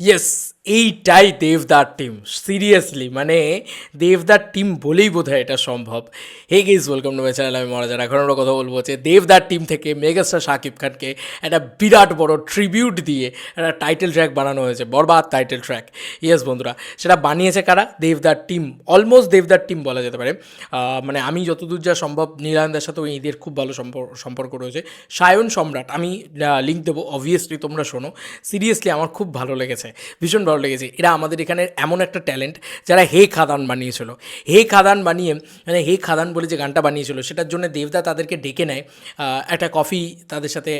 Yes এইটাই দেবদার team seriously মানে দেবদার টিম বলেই বোধ এটা সম্ভব। Hey guys welcome to my channel আমি মহারাজার এখন কথা বলব যে দেবদার টিম থেকে মেগাস্টার শাকিব খানকে একটা বিরাট বড় ট্রিবিউট দিয়ে একটা টাইটেল ট্র্যাক বানানো হয়েছে, বরবাদ টাইটেল ট্র্যাক ইয়েস বন্ধুরা, সেটা বানিয়েছে কারা? দেবদার টিম অলমোস্ট দেবদার টিম বলা যেতে পারে। মানে আমি যতদূর যা সম্ভব নীলানদের সাথেও ঈদের খুব ভালো সম্পর্ক রয়েছে। সায়ন সম্রাট, আমি লিঙ্ক দেবো অবভিয়াসলি তোমরা শোনো। সিরিয়াসলি আমার খুব ভালো লেগেছে। ভীষণ ভালো লেগেছে। এরা আমাদের এখানে এমন একটা ট্যালেন্ট যারা হে খাদান বানিয়েছিল। হে খাদান বানিয়ে মানে হে খাদান বলে যে গানটা বানিয়েছিল, সেটার জন্য দেবদা তাদেরকে ডেকে নেয় একটা কফি তাদের সাথে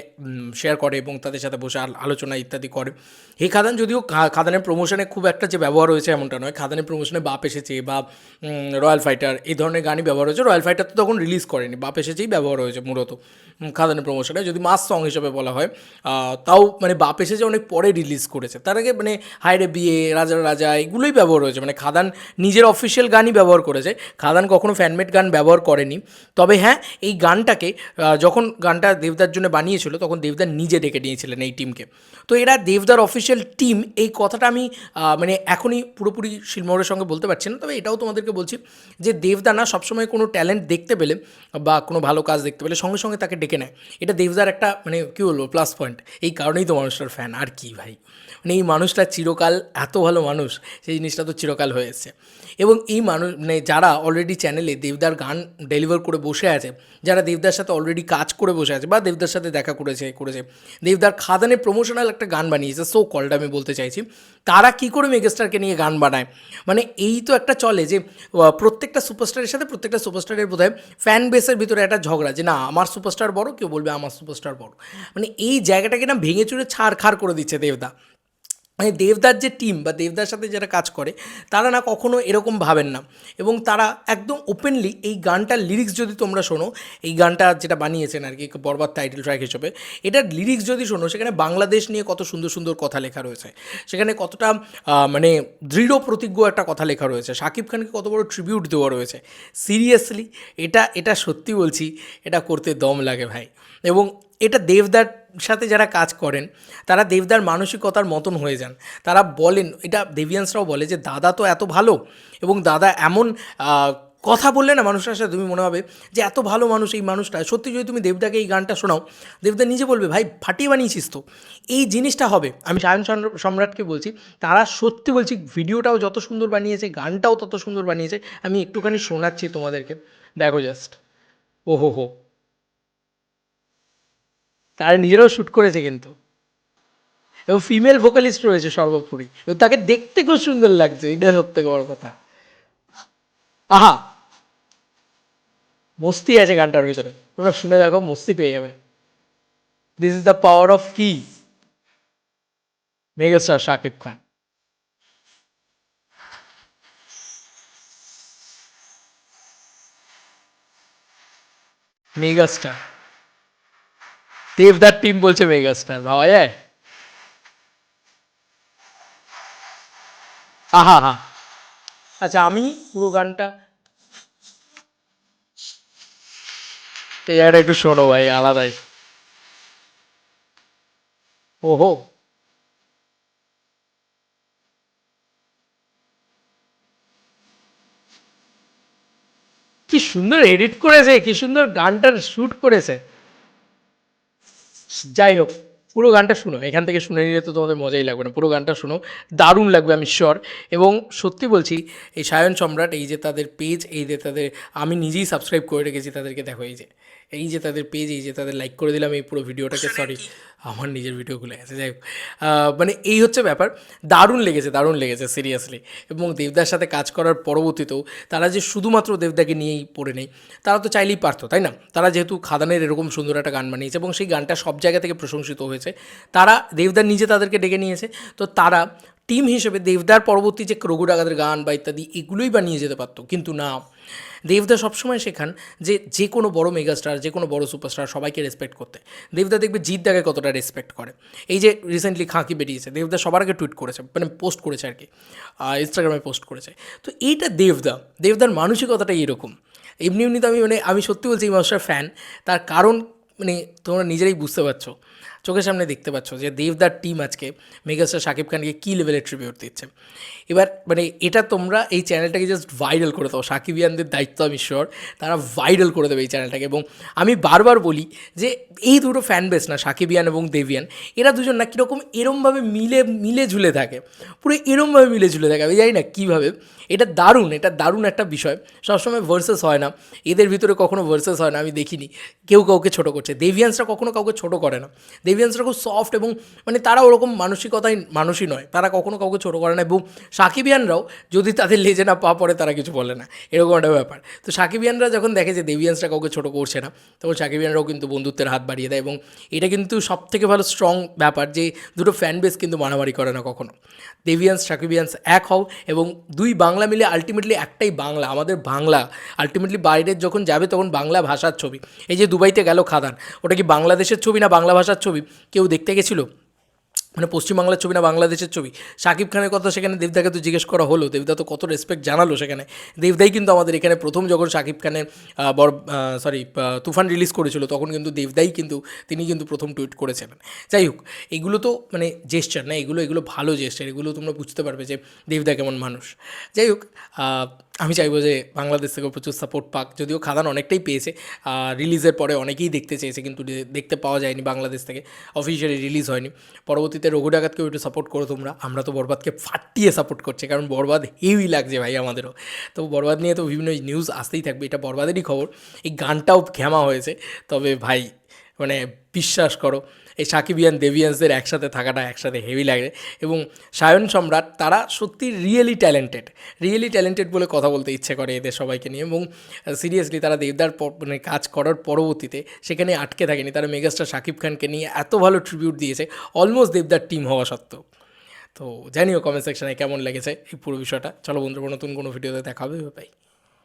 শেয়ার করে এবং তাদের সাথে বসে আলোচনা ইত্যাদি করে। হে খাদান যদিও খাদানের প্রমোশনে খুব একটা যে ব্যবহার হয়েছে এমনটা নয়। খাদানের প্রমোশনে বাপ এসেছে বা রয়্যাল ফাইটার এই ধরনের গানই ব্যবহার হয়েছে। রয়্যাল ফাইটার তো তখন রিলিজ করেনি, বাপ এসেছেই ব্যবহার হয়েছে মূলত খাদানের প্রমোশনে যদি মাস সং হিসেবে বলা হয় তাও মানে বাপ এসেছে অনেক পরে রিলিজ করেছে। তার আগে মানে হায়রে বিয়ে, রাজা রাজা, এগুলোই ব্যবহার হয়েছে। মানে খাদান নিজের অফিসিয়াল গানই ব্যবহার করেছে। খাদান কখনো ফ্যানমেড গান ব্যবহার করেনি। তবে হ্যাঁ এই গানটাকে যখন গানটা দেবদার জন্য বানিয়েছিল, তখন দেবদার নিজে ডেকে নিয়েছিলেন এই টিমকে তো এরা দেবদার অফিসিয়াল টিম এই কথাটা আমি মানে এখনই পুরোপুরি শিলমোহরের সঙ্গে বলতে পারছি না। তবে এটাও তোমাদেরকে বলছি যে দেবদা না সবসময় কোনো ট্যালেন্ট দেখতে পেলে বা কোনো ভালো কাজ দেখতে পেলে সঙ্গে সঙ্গে তাকে ডেকে নেয়। এটা দেবদার একটা মানে কী বলব প্লাস পয়েন্ট এই কারণেই তো মানুষটার ফ্যান আর কি ভাই? মানে এই মানুষটা চিরকাল এত ভালো মানুষ, সেই জিনিসটা তো চিরকাল হয়ে এসছে এবং এই মানুষ মানে যারা অলরেডি চ্যানেলে দেবদার গান ডেলিভার করে বসে আছে, যারা দেবদার সাথে অলরেডি কাজ করে বসে আছে, বা দেবদার সাথে দেখা করেছে করেছে, দেবদার খাদানে প্রমোশনাল একটা গান বানিয়েছে সো কল্ড আমি বলতে চাইছি, তারা কি করে মেগাস্টারকে নিয়ে গান বানায়? মানে এই তো একটা চলে যে প্রত্যেকটা সুপারস্টারের সাথে প্রত্যেকটা সুপারস্টারের বোধ হয় ফ্যান বেসের ভিতরে একটা ঝগড়া যে, না, আমার সুপারস্টার বড়, কেউ বলবে আমার সুপারস্টার বড়। মানে এই জায়গাটাকে না ভেঙে চুরে ছাড় খাড় করে দিচ্ছে দেবদা। মানে দেবদার যে টিম বা দেবদার সাথে যারা কাজ করে, তারা না কখনো এরকম ভাবেন না। এবং তারা একদম ওপেনলি এই গানটার লিরিক্স যদি তোমরা শোনো, এই গানটা যেটা বানিয়েছেন আর কি, বরবাদ টাইটেল ট্র্যাক হিসেবে, এটার লিরিক্স যদি শোনো, সেখানে বাংলাদেশ নিয়ে কত সুন্দর সুন্দর কথা লেখা রয়েছে। সেখানে কতটা মানে দৃঢ় প্রতিজ্ঞ একটা কথা লেখা রয়েছে। শাকিব খানকে কত বড় ট্রিবিউট দেওয়া রয়েছে। সিরিয়াসলি এটা এটা সত্যি বলছি, এটা করতে দম লাগে ভাই। এবং এটা দেবদার সাথে যারা কাজ করেন, তারা দেবদার মানসিকতার মতন হয়ে যান। তারা বলেন, এটা দেবিয়ান্সরাও বলে যে, দাদা তো এত ভালো এবং দাদা এমন কথা বললে না মানুষের সাথে তুমি মনে হবে যে, এত ভালো মানুষ এই মানুষটা। সত্যি যদি তুমি দেবদাকে এই গানটা শোনাও, দেবদা নিজে বলবে, ভাই, ফাটিয়ে বানিয়েছিস তো। এই জিনিসটা হবে। আমি সায়ন সম্রাটকে বলছি, তারা সত্যি বলছি, ভিডিওটাও যত সুন্দর বানিয়েছে, গানটাও তত সুন্দর বানিয়েছে। আমি একটুখানি শোনাচ্ছি তোমাদেরকে। দেখো জাস্ট ওহো হো তারা নিজেরাও শ্যুট করেছে কিন্তু। এবং ফিমেল ভোকালিস্ট রয়েছে সর্বোপরি। তাকে দেখতে খুব সুন্দর লাগছে, এটা সব থেকে বড় কথা। আহা! মস্তি আছে গানটার ভিতরে। তোমরা শুনে দেখো, মস্তি পেয়ে যাবে। This is the power of কি মেগাস্টার শাকিব খান মেগাস্টার দেবদার টিম বলছে মেগাস্টার ভাবা যায়? আহা হা আচ্ছা আমি পুরো গানটা এই জায়গাটা একটু শোনো ভাই আলাদাই। ওহো। কি সুন্দর এডিট করেছে কি সুন্দর গানটার শ্যুট করেছে। যাই হোক, পুরো গানটা শুনো, এখান থেকে শুনে নিলে তো তোমাদের মজাই লাগবে না। পুরো গানটা শুনো, দারুণ লাগবে, আমি শিওর এবং সত্যি বলছি, এই সায়ন সম্রাট, এই যে তাদের পেজ এই যে তাদের, আমি নিজেই সাবস্ক্রাইব করে রেখেছি তাদেরকে, দেখো এই যে। এই যে তাদের পেজ এই যে তাদের লাইক করে দিলাম এই পুরো ভিডিওটাকে সরি আমার নিজের ভিডিওগুলো আছে যাই মানে এই হচ্ছে ব্যাপার দারুণ লেগেছে দারুণ লেগেছে সিরিয়াসলি এবং দেবদার সাথে কাজ করার পরবর্তীতেও তারা যে শুধুমাত্র দেবদাকে নিয়েই পড়ে নেই তারা তো চাইলেই পারতো তাই না? তারা যেহেতু খাদানের এরকম সুন্দর একটা গান বানিয়েছে এবং সেই গানটা সব জায়গা থেকে প্রশংসিত হয়েছে। তারা দেবদার নিজে তাদেরকে ডেকে নিয়েছে তো তারা টিম হিসেবে দেবদার পরবর্তী যে রঘু ডাকাতের গান বা ইত্যাদি, এগুলোই বানিয়ে যেতে পারতো। কিন্তু না, দেবদা সবসময় শেখান যে যে কোনো বড় মেগাস্টার যে কোনো বড় সুপারস্টার সবাইকে রেসপেক্ট করতে। দেবদা দেখবে জিদ্দাকে কতটা রেসপেক্ট করে। এই যে রিসেন্টলি খাঁকি বেরিয়েছে, দেবদা সবার আগে টুইট করেছে মানে পোস্ট করেছে আর কি ইনস্টাগ্রামে পোস্ট করেছে। তো এইটা দেবদা, দেবদার মানসিকতাটা এরকম। এমনি এমনি তো আমি মানে আমি সত্যি বলছি, এই মানুষটার ফ্যান তার কারণ মানে তোমরা নিজেরাই বুঝতে পারছ। চোখের সামনে দেখতে পাচ্ছ যে দেবদার টিম আজকে মেগাস্টার শাকিব খানকে কী লেভেলের ট্রিবিউট দিচ্ছে। এবার মানে এটা তোমরা এই চ্যানেলটাকে জাস্ট ভাইরাল করে দাও। সাকিবিয়ানদের দায়িত্ব আমি শিওর তারা ভাইরাল করে দেবে এই চ্যানেলটাকে এবং আমি বারবার বলি যে এই দুটো ফ্যান বেস না, সাকিবিয়ান এবং দেবিয়ান, এরা দুজন না কীরকম এরমভাবে মিলে মিলে ঝুলে থাকে। পুরো এরমভাবে মিলে ঝুলে থাকে। আমি জানি না কীভাবে। এটা দারুণ এটা দারুণ একটা বিষয়। সবসময় ভার্সেস হয় না। এদের ভিতরে কখনো ভার্সেস হয় না, আমি দেখিনি। কেউ কাউকে ছোটো করছে। দেভিয়ান্সরা কখনো কাউকে ছোটো করে না। দেভিয়ান্সরা খুব সফট এবং মানে তারা ওরকম মানসিকতাই মানুষই নয়। তারা কখনো কাউকে ছোটো করে না এবং সাকিবিয়ানরাও যদি তাদের লেজে না পা পড়ে তারা কিছু বলে না। এরকম একটা ব্যাপার। তো সাকিবিয়ানরা যখন দেখে যে দেভিয়ান্সরা কাউকে ছোটো করছে না, তখন সাকিবিয়ানরাও কিন্তু বন্ধুত্বের হাত বাড়িয়ে দেয় এবং এটা কিন্তু সব থেকে ভালো স্ট্রং ব্যাপার যে দুটো ফ্যান বেস কিন্তু মারামারি করে না কখনো। দেভিয়ান্স সাকিবিয়ান্স এক হও এবং দুই বাংলা মিলে আলটিমেটলি একটাই বাংলা, আমাদের বাংলা। আলটিমেটলি বাইরের যখন যাবে তখন বাংলা ভাষার ছবি। এই যে দুবাইতে গেল খাদান, ওটা কি বাংলাদেশের ছবি না বাংলা ভাষার ছবি? কেউ দেখতে গেছিল? মানে পশ্চিমবাংলার ছবি না বাংলাদেশের ছবি? শাকিব খানের কথা সেখানে দেবদাকে তো জিজ্ঞেস করা হলো। দেবদা তো কত রেসপেক্ট জানালো সেখানে। দেবদাই কিন্তু আমাদের এখানে প্রথম যখন শাকিব খানের বড় সরি তুফান রিলিজ করেছিল, তখন কিন্তু দেবদাই কিন্তু, তিনি কিন্তু প্রথম টুইট করেছিলেন যাই হোক, এগুলো তো মানে জেস্টার না? এগুলো এগুলো ভালো জেস্টার এগুলো তোমরা বুঝতে পারবে যে দেবদা কেমন মানুষ। যাই হোক আমি চাইব যে বাংলাদেশ থেকে প্রচুর সাপোর্ট পাক। যদিও খাদান অনেকটাই পেয়েছে রিলিজের পরে অনেকেই দেখতে চেয়েছে, কিন্তু দেখতে পাওয়া যায়নি বাংলাদেশ থেকে অফিসিয়ালি রিলিজ হয়নি। পরবর্তীতে রঘু ডাকাতকেও একটু সাপোর্ট করো তোমরা। আমরা তো বরবাদকে ফাটিয়ে সাপোর্ট করছি, কারণ বরবাদ হেভি লাগছে ভাই আমাদেরও। তো বরবাদ নিয়ে তো বিভিন্ন নিউজ আসতেই থাকবে, এটা বরবাদেরই খবর। এই গানটাও ঘ্যামা হয়েছে, তবে ভাই মানে বিশ্বাস করো এই সাকিবিয়ান দেবিয়ান্সদের একসাথে থাকাটা একসাথে হেভি লাগে। এবং সায়ন সম্রাট, তারা সত্যি রিয়েলি ট্যালেন্টেড রিয়েলি ট্যালেন্টেড বলে কথা বলতে ইচ্ছে করে এদের সবাইকে নিয়ে। এবং সিরিয়াসলি তারা দেবদার মানে কাজ করার পরবর্তীতে সেখানে আটকে থাকেনি। তারা মেগাস্টার শাকিব খানকে নিয়ে এত ভালো ট্রিবিউট দিয়েছে অলমোস্ট দেবদার টিম হওয়া সত্ত্বেও। তো জানিও কমেন্ট সেকশনে কেমন লেগেছে এই পুরো বিষয়টা। চলো বন্ধুরা, নতুন কোনো ভিডিওতে দেখা হবে বাই